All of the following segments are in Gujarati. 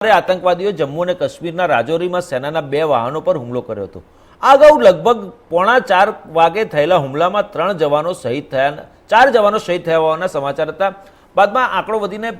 ત્યારે આતંકવાદીઓએ જમ્મુ અને કાશ્મીરના રાજૌરીમાં સેનાના બે વાહનો પર હુમલો કર્યો હતો. આ અગાઉ લગભગ પોણા ચાર વાગે થયેલા હુમલામાં ત્રણ જવાનો શહીદ થયા ચાર જવાનો શહીદ થયા હોવાના સમાચાર હતા. બાદમાં આંકડો વધીને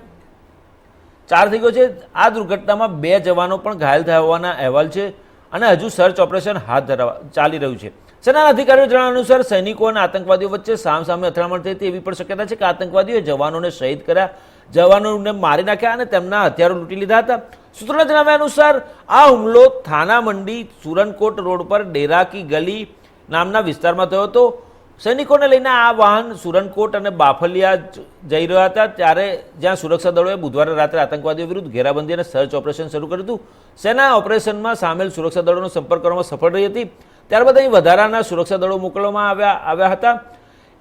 ચાર થઈ ગયો છે. આ દુર્ઘટનામાં બે જવાનો પણ ઘાયલ થયા હોવાના અહેવાલ છે અને હજુ સર્ચ ઓપરેશન હાથ ધરવા, ચાલી રહ્યું છે. સેનાના અધિકારીઓ જણાવ્યા અનુસાર સૈનિકો અને આતંકવાદીઓ વચ્ચે સામસામે અથડામણ થઈ એવી પણ શક્યતા છે કે આતંકવાદીઓએ જવાનોને શહીદ કર્યા જવાનોને મારી નાખ્યા અને તેમના હથિયારો લૂંટી લીધા હતા. સૂત્રોના જણાવ્યા અનુસાર આ હુમલો થાના મંડી સુરનકોટ રોડ પર ડેરાકી ગલી નામના વિસ્તારમાં થયો હતો. સૈનિકોને લઈને આ વાહન સુરનકોટ અને બાફલિયા જઈ રહ્યા હતા. ત્યારે જ્યાં સુરક્ષા દળોએ બુધવારે રાત્રે આતંકવાદીઓ વિરુદ્ધ ઘેરાબંધી અને સર્ચ ઓપરેશન શરૂ કર્યું હતું. સેના ઓપરેશનમાં સામેલ સુરક્ષા દળોનો સંપર્ક કરવામાં સફળ રહી હતી. ત્યારબાદ અહીં વધારાના સુરક્ષા દળો મોકલવામાં આવ્યા આવ્યા હતા.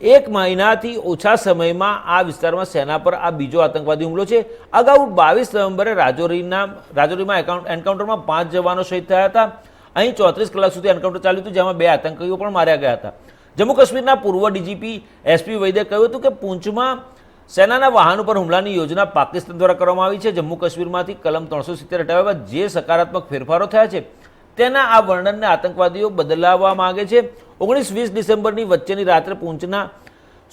એક મહિનાથી ઓછા સમયમાં આ વિસ્તારમાં સેના પર આ બીજો આતંકવાદી હુમલો છે. અગાઉ બાવીસ નવેમ્બરે રાજૌરીના રાજૌરીમાં એકાઉન્ટ એન્કાઉન્ટરમાં પાંચ જવાનો શહીદ થયા હતા. અહીં ચોત્રીસ કલાક સુધી એન્કાઉન્ટર ચાલ્યું હતું, જેમાં બે આતંકીઓ પણ માર્યા ગયા હતા. જમ્મુ કાશ્મીરના પૂર્વ ડીજીપી એસપી વૈદ્યે કહ્યું હતું કે પૂંછમાં સેનાના વાહન ઉપર હુમલાની યોજના પાકિસ્તાન દ્વારા કરવામાં આવી છે. જમ્મુ કાશ્મીરમાંથી કલમ ત્રણસો સિત્તેર હટાવ્યા બાદ જે સકારાત્મક ફેરફારો થયા છે તેના આ વર્ણનને આતંકવાદીઓ બદલાવવા માંગે છે. ઓગણીસ વીસ ડિસેમ્બરની વચ્ચેની રાત્રે પૂંચના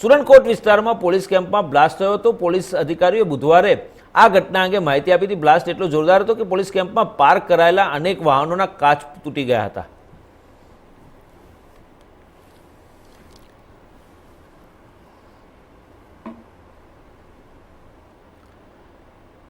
સુરનકોટ વિસ્તારમાં પોલીસ કેમ્પમાં બ્લાસ્ટ થયો હતો. પોલીસ અધિકારીઓએ બુધવારે આ ઘટના અંગે માહિતી આપી હતી. બ્લાસ્ટ એટલો જોરદાર હતો કે પોલીસ કેમ્પમાં પાર્ક કરાયેલા અનેક વાહનોના કાચ તૂટી ગયા હતા.